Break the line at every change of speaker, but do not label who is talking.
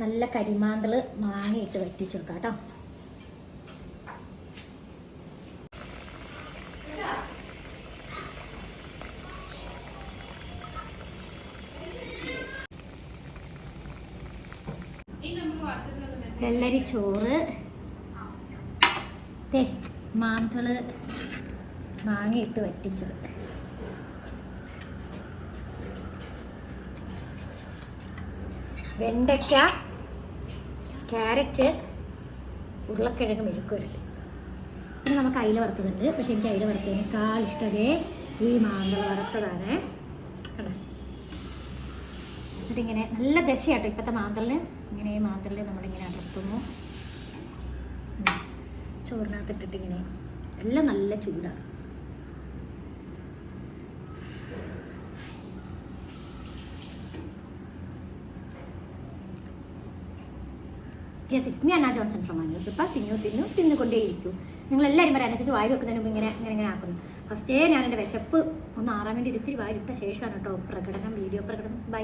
നല്ല കരിമാന്തൾ മാങ്ങയിട്ട് വറ്റിച്ചു വെക്കാം കേട്ടോ. വെള്ളരി ചോറ്. തേ മാന്തൾ മാങ്ങയിട്ട് വറ്റിച്ചത്. വെണ്ടയ്ക്ക ക്യാരറ്റ് ഉരുളക്കിഴങ്ങ് മെഴുക്കുരട്ടി പിന്നെ നമുക്ക് അയില വറുത്തതുണ്ട്. പക്ഷെ എനിക്ക് അയില വറുത്തതിനേക്കാൾ ഇഷ്ടതേ ഈ മാന്തള വറുത്തതാണ്. കണ്ടോ? ഇതിങ്ങനെ നല്ല ദശയാട്ടോ ഇപ്പോഴത്തെ മാന്തളിന്. ഇങ്ങനെ ഈ മാന്തളിൽ നമ്മളിങ്ങനെ അടർത്തുന്നു. ചോറിനകത്തിട്ടിട്ടിങ്ങനെ എല്ലാം നല്ല ചൂടാണ് yes it's me Anna Johnson from അന്യൂസ് ഇപ്പം തിന്നു തിന്നു തിന്നുകൊണ്ടേയിരിക്കും. നിങ്ങൾ എല്ലാവരും പറയാൻ അനുസരിച്ച് വായി വെക്കുന്നതിന് മുമ്പ് ഇങ്ങനെ ഇങ്ങനെ ഇങ്ങനെ ആക്കുന്നു. ഫസ്റ്റേ ഞാൻ എന്റെ വിശപ്പ് ഒന്ന് ആറാൻ വേണ്ടി ഇത്തിരി വായിലിട്ട ശേഷമാണ് കേട്ടോ പ്രകടനം വീഡിയോ പ്രകടനം. ബൈ